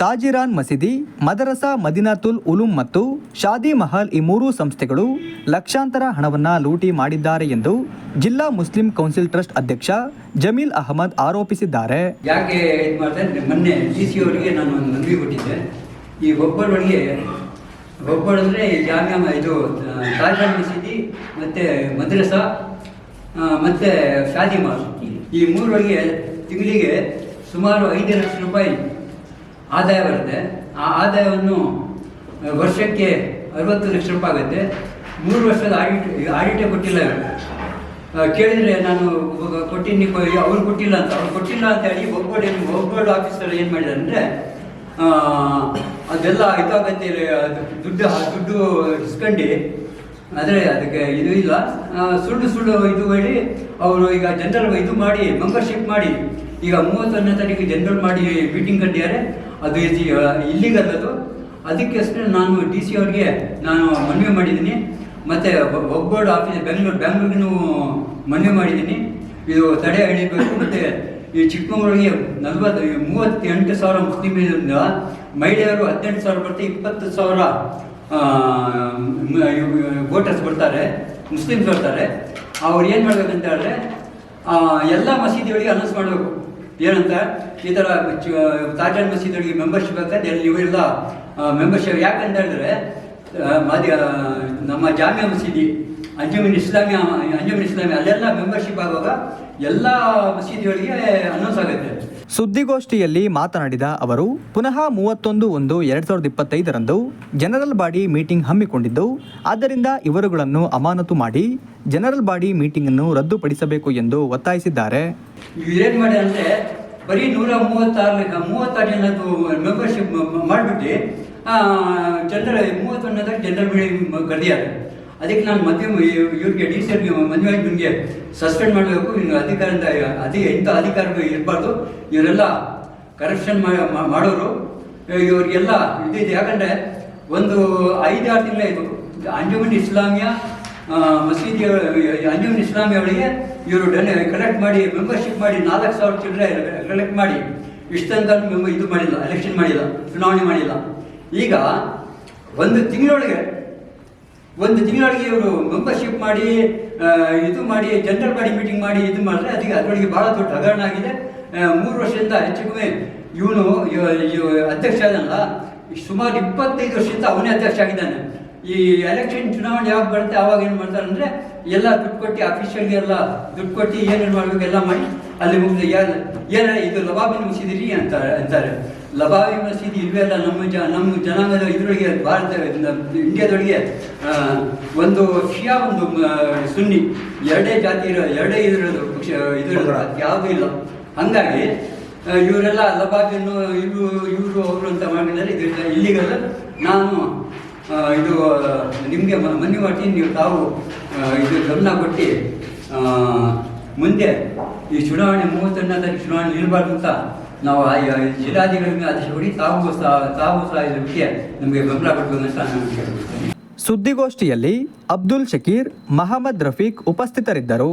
ತಾಜಿರಾನ್ ಮಸೀದಿ, ಮದರಸಾ ಮದಿನಾತುಲ್ ಉಲುಂ ಮತ್ತು ಶಾದಿ ಮಹಲ್ ಈ ಮೂರೂ ಸಂಸ್ಥೆಗಳು ಲಕ್ಷಾಂತರ ಹಣವನ್ನು ಲೂಟಿ ಮಾಡಿದ್ದಾರೆ ಎಂದು ಜಿಲ್ಲಾ ಮುಸ್ಲಿಂ ಕೌನ್ಸಿಲ್ ಟ್ರಸ್ಟ್ ಅಧ್ಯಕ್ಷ ಜಮೀಲ್ ಅಹಮದ್ ಆರೋಪಿಸಿದ್ದಾರೆ. ಯಾಕೆ ಮೊನ್ನೆ ಡಿ ಸಿ ಅವರಿಗೆ ನಾನು ಒಂದು ಮನವಿ ಕೊಟ್ಟಿದ್ದೆ. ಈ ಒಬ್ಬರೊಳಗೆ, ಒಬ್ಬರಂದ್ರೆ ಜಾಮ್ಯಾ ಇದು ತಾಜಿರಾನ್ ಮಸೀದಿ ಮತ್ತು ಮದ್ರಸಾ ಮತ್ತೆ ಶಾದಿ ಮಹಲ್ ಈ ಮೂರೊಳಗೆ ತಿಂಗಳಿಗೆ ಸುಮಾರು ಐದು ಲಕ್ಷ ರೂಪಾಯಿ ಆದಾಯ ಬರುತ್ತೆ. ಆ ಆದಾಯವನ್ನು ವರ್ಷಕ್ಕೆ ಅರವತ್ತು ಲಕ್ಷ ರೂಪಾಯಿ ಆಗುತ್ತೆ. ಮೂರು ವರ್ಷದ ಆಡಿಟ್, ಆಡಿಟೇ ಕೊಟ್ಟಿಲ್ಲ ಕೇಳಿದ್ರೆ ನಾನು ಕೊಟ್ಟಿನಿ ಅವ್ರು ಕೊಟ್ಟಿಲ್ಲ ಅಂತ. ಅವ್ರು ಕೊಟ್ಟಿಲ್ಲ ಅಂತ ಹೇಳಿ ಒಬ್ಬರು ಏನು ಒಬ್ಬರು ಆಫೀಸರ್ ಏನು ಮಾಡಿದ್ದಾರೆ ಅಂದರೆ ಅದೆಲ್ಲ ಇದಾಗತ್ತೆ ದುಡ್ಡು ದುಡ್ಡು ಇಸ್ಕೊಂಡು ಆದರೆ ಅದಕ್ಕೆ ಇದು ಇಲ್ಲ. ಸುಳ್ಳು ಸುಳ್ಳು ಇದು ಹೇಳಿ ಅವರು ಈಗ ಜನರಲ್ ಇದು ಮಾಡಿ ಮೆಂಬರ್ಶಿಪ್ ಮಾಡಿ, ಈಗ ಮೂವತ್ತೊಂದನೇ ತಾರೀಕು ಜನರಲ್ ಮಾಡಿ ಮೀಟಿಂಗ್ ಕಟ್ಟಿದ್ದಾರೆ. ಅದು ಇಲ್ಲಿಗಲ್ಲ ಅದು. ಅದಕ್ಕೋಸ್ಕರ ನಾನು ಡಿ ಸಿ ಅವ್ರಿಗೆ ನಾನು ಮನವಿ ಮಾಡಿದ್ದೀನಿ. ಮತ್ತು ಒಗ್ಬೋರ್ಡ್ ಆಫೀಸ್ ಬೆಂಗಳೂರು ಬ್ಯಾಂಗ್ಳೂರಿಗೂ ಮನವಿ ಮಾಡಿದ್ದೀನಿ. ಇದು ತಡೆ ಹಿಡಿಬೇಕು ಮತ್ತು ಈ ಚಿಕ್ಕಮಗಳೂರಿಗೆ ನಲ್ವತ್ತು ಮೂವತ್ತೆಂಟು ಸಾವಿರ ಮುಸ್ಲಿಮ್ ಮಹಿಳೆಯರು ಹದಿನೆಂಟು ಸಾವಿರ ಬರ್ತಾರೆ ಇಪ್ಪತ್ತು ಸಾವಿರ ವೋಟರ್ಸ್ ಬರ್ತಾರೆ ಮುಸ್ಲಿಮ್ಸ್ ಬರ್ತಾರೆ. ಅವ್ರು ಏನು ಮಾಡ್ಬೇಕಂತ ಹೇಳಿದ್ರೆ ಎಲ್ಲ ಮಸೀದಿಗಳಿಗೆ ಅನೌನ್ಸ್ ಮಾಡಬೇಕು. ಏನಂತ? ಈ ಥರ ತಾಜಾನ್ ಮಸೀದಿಗಳಿಗೆ ಮೆಂಬರ್ಶಿಪ್ ಆಗ್ತದೆ ಎಲ್ಲಿ ಇವೆಲ್ಲ ಮೆಂಬರ್ಶಿಪ್ ಯಾಕಂತ ಹೇಳಿದ್ರೆ ಮಾದಿ ನಮ್ಮ ಜಾಮಿಯಾ ಮಸೀದಿ, ಅಂಜುಮಿನ್ ಇಸ್ಲಾಮಿಯ ಅಂಜುಮಿನ್ ಇಸ್ಲಾಮಿಯ, ಅಲ್ಲೆಲ್ಲ ಮೆಂಬರ್ಶಿಪ್ ಆಗುವಾಗ ಎಲ್ಲ ಮಸೀದಿಗಳಿಗೆ ಅನೌನ್ಸ್ ಆಗುತ್ತೆ. ಸುದ್ದಿಗೋಷ್ಠಿಯಲ್ಲಿ ಮಾತನಾಡಿದ ಅವರು, ಪುನಃ ಮೂವತ್ತೊಂದು ಒಂದು ಎರಡ್ ಸಾವಿರದ ಇಪ್ಪತ್ತೈದರಂದು ಜನರಲ್ ಬಾಡಿ ಮೀಟಿಂಗ್ ಹಮ್ಮಿಕೊಂಡಿದ್ದು, ಆದ್ದರಿಂದ ಇವರುಗಳನ್ನು ಅಮಾನತು ಮಾಡಿ ಜನರಲ್ ಬಾಡಿ ಮೀಟಿಂಗ್ ಅನ್ನು ರದ್ದುಪಡಿಸಬೇಕು ಎಂದು ಒತ್ತಾಯಿಸಿದ್ದಾರೆ. ಬರೀ ನೂರ ಮೂವತ್ತಾರು ಮೂವತ್ತಾರು ಜನದ್ದು ಮೆಂಬರ್ಶಿಪ್ ಮಾಡಿಬಿಟ್ಟು ಜನರಲ್ ಜನರಲ್ ಕರೆದಿದ್ದಾರೆ ಅದಕ್ಕೆ ನಾನು ಮದುವೆ ಇವ್ರಿಗೆ ಡಿ ಸಿ ಮದುವೆ ನಿಮಗೆ ಸಸ್ಪೆಂಡ್ ಮಾಡಬೇಕು ಇನ್ನು ಅಧಿಕಾರದಿಂದ, ಅಧಿ ಎಂಥ ಅಧಿಕಾರಗಳು ಇರಬಾರ್ದು. ಇವರೆಲ್ಲ ಕರಪ್ಷನ್ ಮಾಡೋರು. ಇವರಿಗೆಲ್ಲ ಇದಿದೆ ಯಾಕಂದರೆ ಒಂದು ಐದಾರು ಇದು ಅಂಜುಮನ್ ಇಸ್ಲಾಮಿಯಾ ಮಸೀದಿಯ ಮಸೀದಿ ಅಂಜುಮನ್ ಇಸ್ಲಾಮಿಯವಳಿಗೆ ಇವರು ಡನ್ ಕಲೆಕ್ಟ್ ಮಾಡಿ ಮೆಂಬರ್ಶಿಪ್ ಮಾಡಿ ನಾಲ್ಕು ಸಾವಿರ ಚಿಲ್ಲರೆ ಕಲೆಕ್ಟ್ ಮಾಡಿ. ಇಷ್ಟಂತ ಇದು ಮಾಡಿಲ್ಲ ಎಲೆಕ್ಷನ್ ಮಾಡಿಲ್ಲ, ಚುನಾವಣೆ ಮಾಡಿಲ್ಲ. ಈಗ ಒಂದು ತಿಂಗಳೊಳಗೆ ಒಂದು ತಿಂಗಳಿಗೆ ಇವರು ಮೆಂಬರ್ಶಿಪ್ ಮಾಡಿ ಇದು ಮಾಡಿ ಜನರಲ್ ಬಾಡಿ ಮೀಟಿಂಗ್ ಮಾಡಿ ಇದು ಮಾಡಿದ್ರೆ ಅದಕ್ಕೆ ಅದರೊಳಗೆ ಭಾಳ ದೊಡ್ಡ ಹಗರಣ ಆಗಿದೆ. ಮೂರು ವರ್ಷದಿಂದ ಹೆಚ್ಚು ಕಮ್ಮಿ ಇವನು ಅಧ್ಯಕ್ಷ ಆದನಲ್ಲ, ಸುಮಾರು ಇಪ್ಪತ್ತೈದು ವರ್ಷದಿಂದ ಅವನೇ ಅಧ್ಯಕ್ಷ ಆಗಿದ್ದಾನೆ. ಈ ಎಲೆಕ್ಷನ್ ಚುನಾವಣೆ ಯಾವಾಗ ಬರುತ್ತೆ, ಆವಾಗ ಏನು ಮಾಡ್ತಾರೆ ಅಂದರೆ ಎಲ್ಲ ದುಡ್ಡು ಕೊಟ್ಟು ಅಫಿಷಿಯಲ್ಗೆ ಎಲ್ಲ ದುಡ್ಡು ಕೊಟ್ಟು ಏನೇನು ಮಾಡಬೇಕು ಎಲ್ಲ ಮಾಡಿ ಅಲ್ಲಿ ಯಾರು ಏನ ಇದು ಲಬಾಬಿ ಮಸೀದಿ ಅಂತಾರೆ ಅಂತಾರೆ. ಲಬಾಬಿ ಮಸೀದಿ ಇವೆಲ್ಲ ನಮ್ಮ ಜ ನಮ್ಮ ಜನಾಂಗದ ಇದರೊಳಗೆ ಭಾರತ ಇಂಡಿಯಾದೊಳಗೆ ಒಂದು ಶಿಯಾ ಒಂದು ಸುನ್ನಿ. ಎರಡೇ ಜಾತಿ ಇರೋ ಎರಡೇ ಇರೋದು ಪಕ್ಷ ಇದು ಯಾವುದೂ ಇಲ್ಲ. ಹಂಗಾಗಿ ಇವರೆಲ್ಲ ಲಬಾಬಿಯನ್ನು ಇವರು ಇವರು ಅವರು ಅಂತ ಮಾಡಿದರೆ ಇದರಿಂದ ಇಲ್ಲಿಗಲ್ಲ ನಾನು ಇದು, ನಿಮಗೆ ಮನವಿ ಮಾಡಿ ನೀವು ತಾವು ಇದು ಗಮನ ಕೊಟ್ಟು ಮುಂದೆ ಈ ಚುನಾವಣೆ ಮೂವತ್ತೊಂದನೇ ತಾರೀಕು ಚುನಾವಣೆ ನಿಲ್ಲಬಾರ್ದು ಅಂತ ನಾವು ಜಿಲ್ಲಾಧಿಕಾರಿಗಳಿಗೆ ಆದೇಶ ಕೊಡಿ ತಾವು ತಾವು ಸಹ ಇದಕ್ಕೆ ನಮಗೆ ಬೆಂಬಲ ಕೊಡಬೇಕು ಅಂತ ನಾನು ಸುದ್ದಿಗೋಷ್ಠಿಯಲ್ಲಿ ಅಬ್ದುಲ್ ಶಕೀರ್ ಮಹಮ್ಮದ್ ರಫೀಕ್ ಉಪಸ್ಥಿತರಿದ್ದರು.